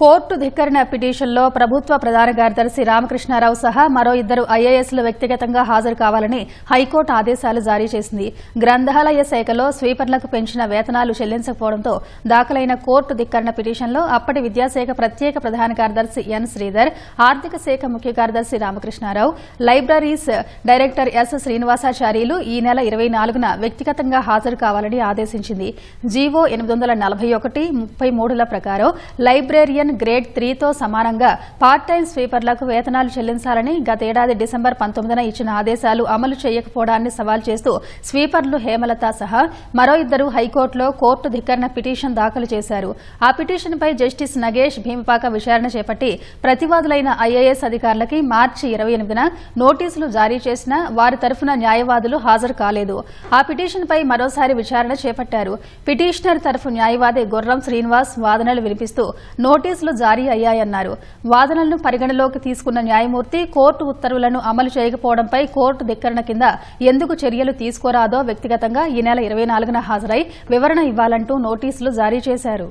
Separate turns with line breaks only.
Court ధిక్కరణ పిటిషన్లో ప్రభుత్వ ప్రధాన కార్యదర్శి రామకృష్ణారావు సహా మరో ఇద్దరు ఐఏఎస్లు వ్యక్తిగతంగా హాజరు కావాలని హైకోర్టు ఆదేశాలు జారీ చేసింది. గ్రంథాలయ శాఖలో స్వీపర్లకు పెంచిన వేతనాలు చెల్లించకపోవడంతో దాఖలైన కోర్టు ధిక్కరణ పిటిషన్లో అప్పటి విద్యాశాఖ ప్రత్యేక ప్రధాన కార్యదర్శి ఎన్ శ్రీధర్ ఆర్థిక శాఖ ముఖ్య కార్యదర్శి Ramakrishna Rao libraries director S Srinivasacharyulu ఈ నెల ఇరవై నాలుగున వ్యక్తిగతంగా హాజరు కావాలని ఆదేశించింది. జీవో ఎనిమిది వందల నలభై ఒకటి ముప్పై మూడుల ప్రకారం లైబ్రేరియన్ గ్రేడ్ త్రీతో సమానంగా పార్ట్ టైం స్వీపర్లకు వేతనాలు చెల్లించాలని గతేడాది డిసెంబర్ పంతొమ్మిదిన ఇచ్చిన ఆదేశాలు అమలు చేయకపోవడాన్ని సవాల్ చేస్తూ స్వీపర్లు హేమలత సహా మరో ఇద్దరు హైకోర్టులో కోర్టు ధిక్కరణ పిటిషన్ దాఖలు చేశారు. ఆ పిటిషన్పై జస్టిస్ నగేష్ భీమపాక విచారణ చేపట్టి ప్రతివాదులైన ఐఏఎస్ అధికారులకి మార్చి ఇరవై ఎనిమిదిన నోటీసులు జారీ చేసినా వారి తరఫున న్యాయవాదులు హాజరు కాలేదు. ఆ పిటిషన్పై మరోసారి విచారణ చేపట్టారు. పిటిషనర్ తరఫు న్యాయవాది గుర్రం శ్రీనివాస్ వాదనలు వినిపిస్తూ నోటీసులు జారీ అయ్యాయన్నారు. వాదనలను పరిగణలోకి తీసుకున్న న్యాయమూర్తి కోర్టు ఉత్తర్వులను అమలు చేయకపోవడంపై కోర్టు ధిక్కరణ కింద ఎందుకు చర్యలు తీసుకోరాదో వ్యక్తిగతంగా ఈ నెల ఇరవై నాలుగున హాజరై వివరణ ఇవ్వాలంటూ నోటీసులు జారీ చేశారు.